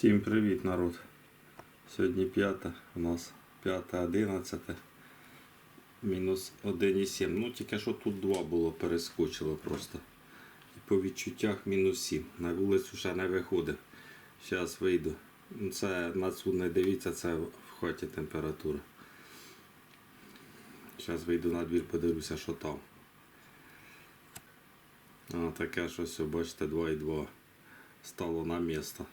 Всім привіт, народ. Сьогодні 5, у нас 5.11. Мінус 1,7. Ну тільки що тут 2 було, перескочило просто. І по відчуттях мінус 7. На вулицю ще не виходив. Зараз вийду. Ну, Це на цю дивіться, це в хаті температура. Зараз вийду на двір, подивлюся, що там. А, таке щось, бачите, 2,2 стало на місто.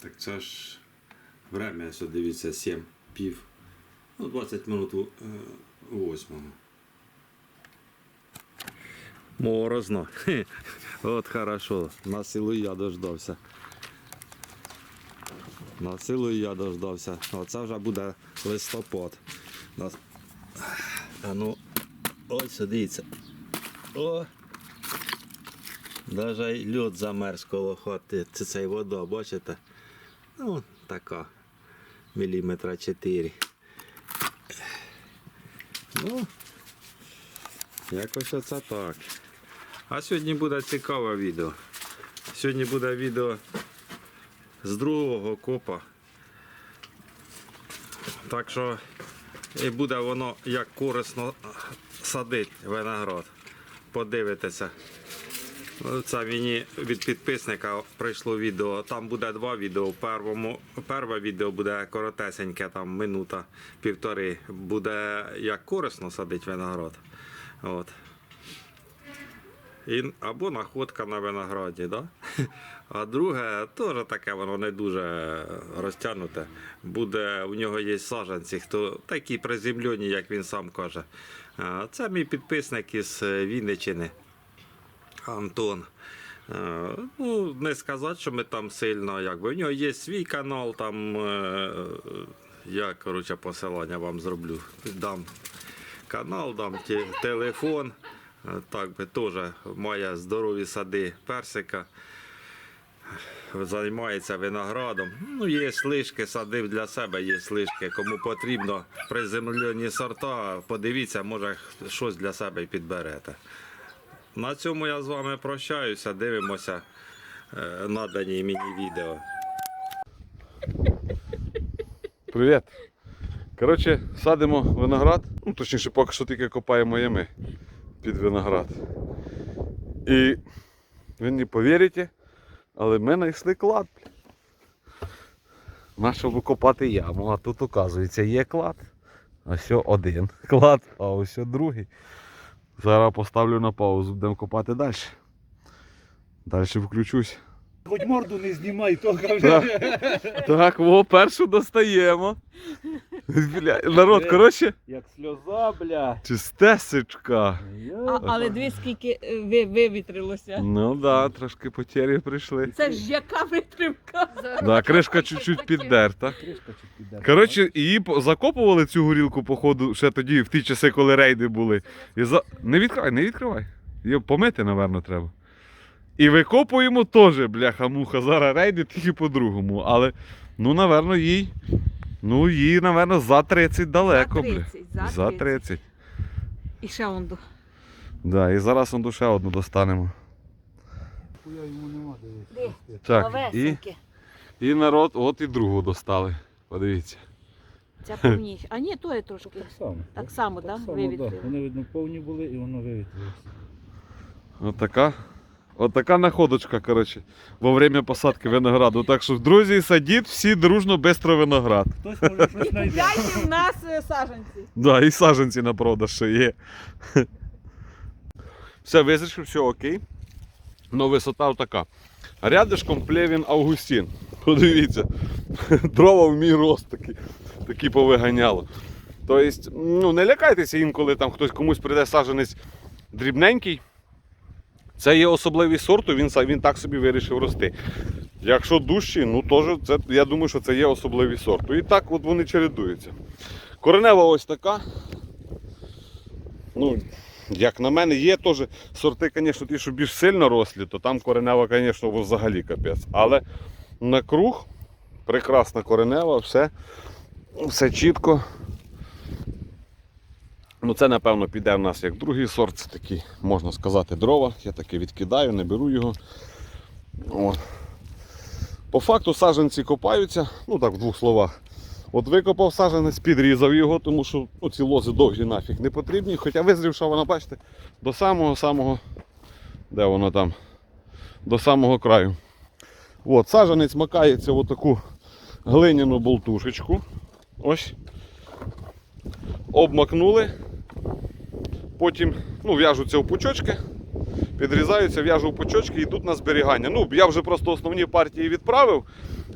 Так це ж время, ось дивіться, 7, пів. Ну, 20 минут е, восьмого. Морозно. От хорошо. На силу я дождався. На силу я дождався. Оце вже буде листопад. Нас... А ну, ось дивіться. О! Й льод замерз коло хати. Це цей вода, бачите? Ну, така. Міліметра 4. Ну, якось оце так. А сьогодні буде цікаве відео. Сьогодні буде відео з другого копа. Так що і буде воно як корисно садить виноград. Подивитеся. Це мені від підписника прийшло відео. Там буде два відео. В першому, перше відео буде коротесеньке, там минута, півтори. Буде як корисно садить виноград. От. І, або находка на винограді. Да? А друге, теж таке воно не дуже розтягнуте. Буде, у нього є саджанці, хто такі приземлені, як він сам каже. Це мій підписник із Вінничини. Антон. Е, Ну, не сказати, що ми там сильно, якби. У нього є свій канал, там е, я коротше, посилання вам зроблю. Дам канал, дам телефон. Е, Так би теж має здорові сади персика. Займається виноградом. Ну, є слишки, садив для себе, є слишки. Кому потрібно приземлені сорта, подивіться, може щось для себе і підберете. На цьому я з вами прощаюся. Дивимося е, надані мені відео. Привіт. Коротше, садимо виноград. Ну, точніше, поки що тільки копаємо ями під виноград. І ви не повірите, але ми знайшли клад. Нащо викопати яму, а тут, оказується, є клад. Ось один клад, а ось другий. Зараз поставлю на паузу, будемо копати далі. Далі включусь. Хоч морду не знімай, то Так, так, во, першу достаємо. Бля, народ, коротше, Як сльоза, бля. чистесечка. А, але дві скільки е, ви, вивітрилося. Ну да, трошки потері прийшли. Це ж яка витримка. Да, кришка чуть-чуть піддерта. Кришка чуть піде. Коротше, її по- закопували цю горілку, походу, ще тоді, в ті часи, коли рейди були. І за... Не відкривай, не відкривай. Її помити, напевно, треба. І викопуємо теж, бляха-муха. Зараз рейди тільки по-другому. Але, ну, напевно, їй. Ну, їй, напевно, за 30 далеко, за бля. 30, за 30. 30. І ще он до. Да, і зараз он ще одну достанемо. Хуя йому нема, Де? Так, і, і народ, от і другу достали. Подивіться. Ця повніше. А ні, то є трошки. Так само. Так само, Так так? само, да. Вони, видно, повні були і воно вивітрилося. От така. От така находочка, коротше, во время посадки винограду. Так що, друзі, садіть всі дружно бистро виноград. Хтось може щось знайде. В нас е, саджанці. Да, і саджанці на продаж ще є. Все, визрішив, все окей. Ну, висота така. Рядишком плевін Августін. Подивіться. Дрова в мій рост такі, такі повиганяло. Тобто, ну, не лякайтеся інколи там хтось комусь прийде саджанець дрібненький. Це є особливий сорт, він, він так собі вирішив рости. Якщо дужчі, ну теж це, я думаю, що це є особливий сорт. І так от вони чередуються. Коренева ось така. Ну, як на мене, є теж сорти, звісно, ті, що більш сильно рослі, то там коренева, звісно, взагалі капець. Але на круг прекрасна коренева, все, все чітко. Ну, це, напевно, піде в нас як другий сорт, це такий, можна сказати, дрова. Я таки відкидаю, не беру його. О. По факту саджанці копаються, ну так в двох словах. От викопав саджанець, підрізав його, тому що ну, ці лози довгі нафіг не потрібні. Хоча визрівша вона, бачите, до самого-самого, де воно там, до самого краю. От, саджанець макається в таку глиняну болтушечку. Ось. Обмакнули. Потім ну, в'яжуться в пучочки, підрізаються, в'яжу в пучочки і йдуть на зберігання. Ну, я вже просто основні партії відправив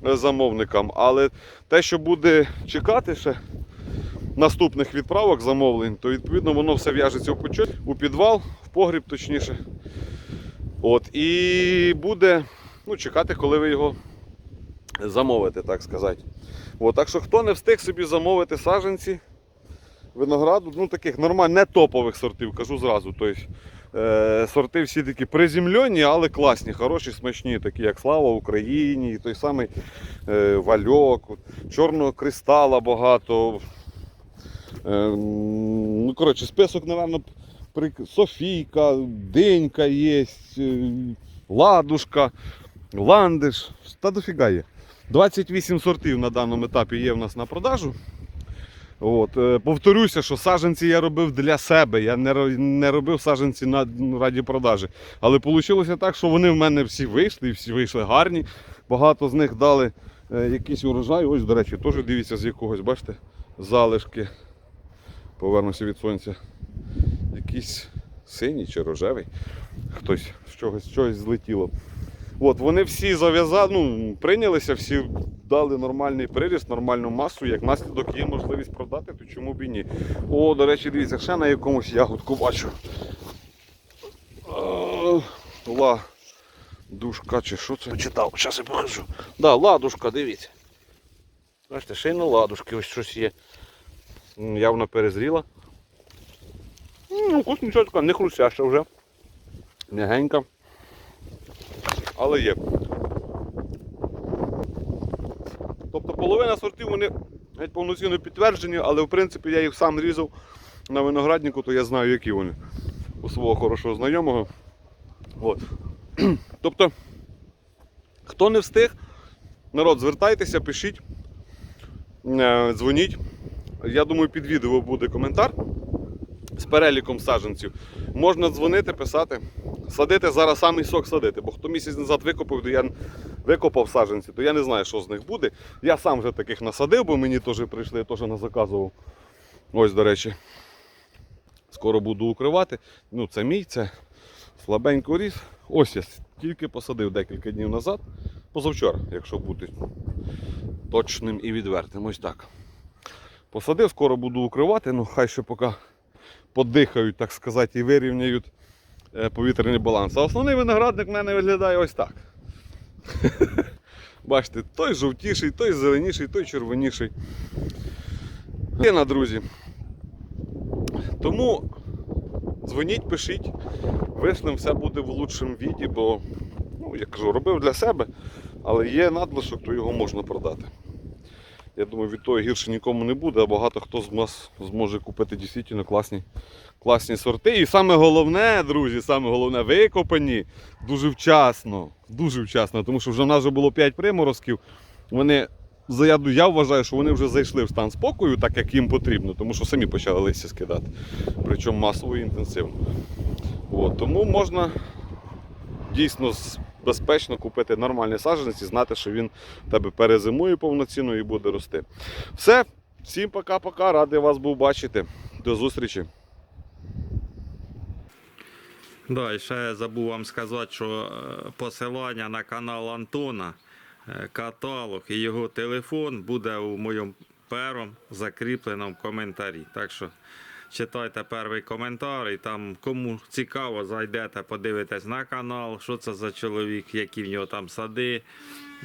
е, замовникам, але те, що буде чекати ще наступних відправок замовлень, то відповідно воно все в'яжеться в пучочки, у підвал, в погріб точніше. От, і буде ну, чекати, коли ви його замовите, так сказати. От, так що хто не встиг собі замовити саджанці винограду, ну таких нормальних, не топових сортів, кажу зразу. Тобто, е, сорти всі такі приземлені, але класні, хороші, смачні, такі як Слава Україні, той самий е, Вальок, Чорного кристала багато. Е, ну, коротше, список, напевно, при... Софійка, Денька є, е, Ладушка, Ландиш. Та дофіга є. 28 сортів на даному етапі є в нас на продажу. От, е, повторюся, що саджанці я робив для себе. Я не, не робив саджанці на, раді продажі. Але вийшло так, що вони в мене всі вийшли, і всі вийшли гарні. Багато з них дали е, якийсь урожай. Ось, до речі, теж дивіться з якогось, бачите, залишки. Повернуся від сонця. Якийсь синій чи рожевий. Хтось з чогось, з чогось злетіло. От, вони всі зав'язали, ну, прийнялися, всі дали нормальний приріст, нормальну масу. Як наслідок є можливість продати, то чому б і ні. О, до речі, дивіться, ще на якомусь ягодку бачу. Ла. Душка чи що це? Читав, зараз я покажу. Да, ладушка, дивіться. Бачите, ще й на ладушки ось щось є. Явно перезріла. Ну, ось нічого така, не хрустяща вже. М'ягенька. Але є. Тобто половина сортів вони геть повноцінно підтверджені, але в принципі я їх сам різав на винограднику, то я знаю, які вони у свого хорошого знайомого. От. Тобто, хто не встиг, народ, звертайтеся, пишіть, е, дзвоніть. Я думаю, під відео буде коментар з переліком саджанців. Можна дзвонити, писати. Садити зараз самий сок садити, бо хто місяць назад викопав, то я викопав саджанці, то я не знаю, що з них буде. Я сам вже таких насадив, бо мені теж прийшли, я теж назаказував. Ось, до речі. Скоро буду укривати. Ну, це мій, це слабенько ріс. Ось я тільки посадив декілька днів назад, позавчора, якщо бути точним і відвертим. Ось так. Посадив, скоро буду укривати, ну хай ще поки подихають, так сказати, і вирівняють повітряний баланс. А основний виноградник в мене виглядає ось так. Бачите, той жовтіший, той зеленіший, той червоніший. Єна, друзі. Тому дзвоніть, пишіть, вишлем все буде в лучшому віді, бо, ну, я кажу, робив для себе, але є надлишок, то його можна продати. Я думаю, від того гірше нікому не буде, а багато хто з нас зможе купити дійсно класні, класні сорти. І саме головне, друзі, саме головне, викопані дуже вчасно. Дуже вчасно, тому що вже в нас вже було 5 приморозків. Вони, за- я, вважаю, що вони вже зайшли в стан спокою, так як їм потрібно, тому що самі почали листя скидати. Причому масово і інтенсивно. От, тому можна дійсно безпечно купити нормальний саджанець і знати, що він тебе перезимує повноцінно і буде рости. Все, всім пока-пока, радий вас був бачити. До зустрічі. Да, і ще забув вам сказати, що е, посилання на канал Антона, е, каталог і його телефон буде у моєму першому закріпленому коментарі. Так що читайте перший коментар і там кому цікаво, зайдете, подивитесь на канал, що це за чоловік, які в нього там сади.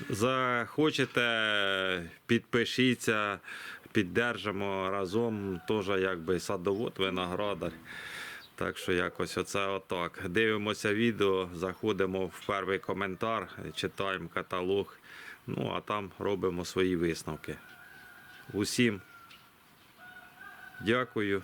Захочете, підпишіться, піддержимо разом, теж якби садовод, виноградар. Так що якось оце отак. Дивимося відео, заходимо в перший коментар, читаємо каталог, ну а там робимо свої висновки. Усім дякую.